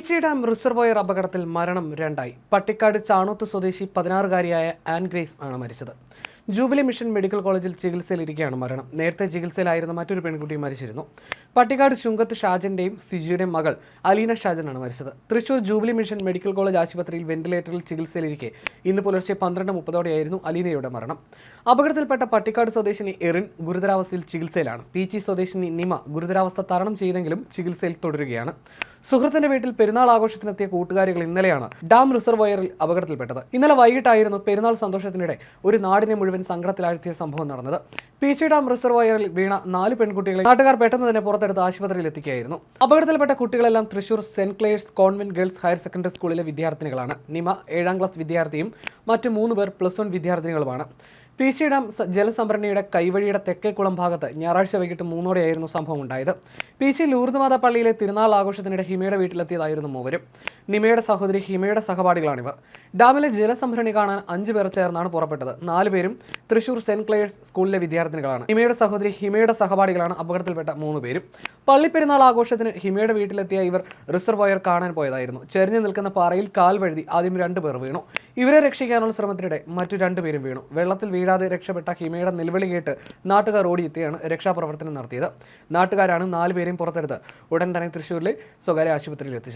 Peechi dam reservoir അപകടത്തിൽ മരണം രണ്ടായി. പട്ടിക്കാട് ചാണൂത്ത് സ്വദേശി പതിനാറുകാരിയായ ആൻ ഗ്രേസ് ആണ് മരിച്ചത്. ജൂബിലി മിഷൻ മെഡിക്കൽ കോളേജിൽ ചികിത്സയിലിരിക്കെയാണ് മരണം. നേരത്തെ ചികിത്സയിലായിരുന്ന മറ്റൊരു പെൺകുട്ടി മരിച്ചിരുന്നു. പട്ടിക്കാട് ചുങ്കത്ത് ഷാജന്റെയും സിജിയുടെയും മകൾ അലീന ഷാജനാണ് മരിച്ചത്. Thrissur jubilee mission medical college ആശുപത്രിയിൽ വെന്റിലേറ്ററിൽ ചികിത്സയിലിരിക്കെ ഇന്ന് പുലർച്ചെ പന്ത്രണ്ട് മുപ്പതോടെയായിരുന്നു അലീനയുടെ മരണം. അപകടത്തിൽപ്പെട്ട പട്ടിക്കാട് സ്വദേശിനി എറിൻ ഗുരുതരാവസ്ഥയിൽ ചികിത്സയിലാണ്. പി ജി സ്വദേശിനി നിമ ഗുരുതരാവസ്ഥ തരണം ചെയ്തെങ്കിലും ചികിത്സയിൽ തുടരുകയാണ്. സുഹൃത്തിന്റെ വീട്ടിൽ പെരുന്നാൾ ആഘോഷത്തിനെത്തിയ കൂട്ടുകാരികൾ ഇന്നലെയാണ് ഡാം റിസർവോയറിൽ അപകടത്തിൽപ്പെട്ടത്. ഇന്നലെ വൈകിട്ടായിരുന്നു പെരുന്നാൾ സന്തോഷത്തിനിടെ ഒരു നാടിനെ മുഴുവൻ സങ്കടത്തിലാഴ്ത്തിയ സംഭവം നടന്നത്. പീച്ചി ഡാം റിസർവോയറിൽ വീണ നാല് പെൺകുട്ടികളെ നാട്ടുകാർ പെട്ടെന്ന് തന്നെ പുറത്തെടുത്ത് ആശുപത്രിയിൽ എത്തിക്കുകയായിരുന്നു. അപകടത്തിൽപ്പെട്ട കുട്ടികളെല്ലാം Thrissur saint Clare's convent girls higher secondary സ്കൂളിലെ വിദ്യാർത്ഥിനികളാണ്. നിമ ഏഴാം ക്ലാസ് വിദ്യാർത്ഥിയും മറ്റ് മൂന്ന് പേർ പ്ലസ് വൺ വിദ്യാർത്ഥിനികളുമാണ്. പീച്ചി ഡാം ജലസംഭരണിയുടെ കൈവഴിയുടെ തെക്കേക്കുളം ഭാഗത്ത് ഞായറാഴ്ച വൈകിട്ട് മൂന്നോടെയായിരുന്നു സംഭവം ഉണ്ടായത് പീച്ചി ലൂർദ്മാത പള്ളിയിലെ തിരുനാൾ ആഘോഷത്തിനിടെ ഹിമയുടെ വീട്ടിലെത്തിയതായിരുന്നു മൂവരും. നിമയുടെ സഹോദരി ഹിമയുടെ സഹപാഠികളാണിവർ. ഡാമിലെ ജലസംഭരണി കാണാൻ അഞ്ചു പേർ ചേർന്നാണ് പുറപ്പെട്ടത്. നാലുപേരും തൃശൂർ സെന്റ് ക്ലെയർസ് സ്കൂളിലെ വിദ്യാർത്ഥിനികളാണ്. ഹിമയുടെ സഹോദരി ഹിമയുടെ സഹപാഠികളാണ് അപകടത്തിൽപ്പെട്ട മൂന്നുപേരും പള്ളിപ്പെരുന്നാൾ ആഘോഷത്തിന് ഹിമയുടെ വീട്ടിലെത്തിയ ഇവർ റിസർവോയർ കാണാൻ പോയതായിരുന്നു. ചെരിഞ്ഞു നിൽക്കുന്ന പാറയിൽ കാൽ വഴുതി ആദ്യം രണ്ടുപേർ വീണു. ഇവരെ രക്ഷിക്കാനുള്ള ശ്രമത്തിനിടെ മറ്റു രണ്ടുപേരും വീണു. വെള്ളത്തിൽ വീഴാതെ രക്ഷപ്പെട്ട ഹിമയുടെ നിലവിളി കേട്ട് നാട്ടുകാർ ഓടിയെത്തിയാണ് രക്ഷാപ്രവർത്തനം നടത്തിയത്. നാട്ടുകാരാണ് നാലുപേരെയും പുറത്തെടുത്ത് ഉടൻ തന്നെ തൃശ്ശൂരിലെ സ്വകാര്യ ആശുപത്രിയിൽ എത്തിച്ചത്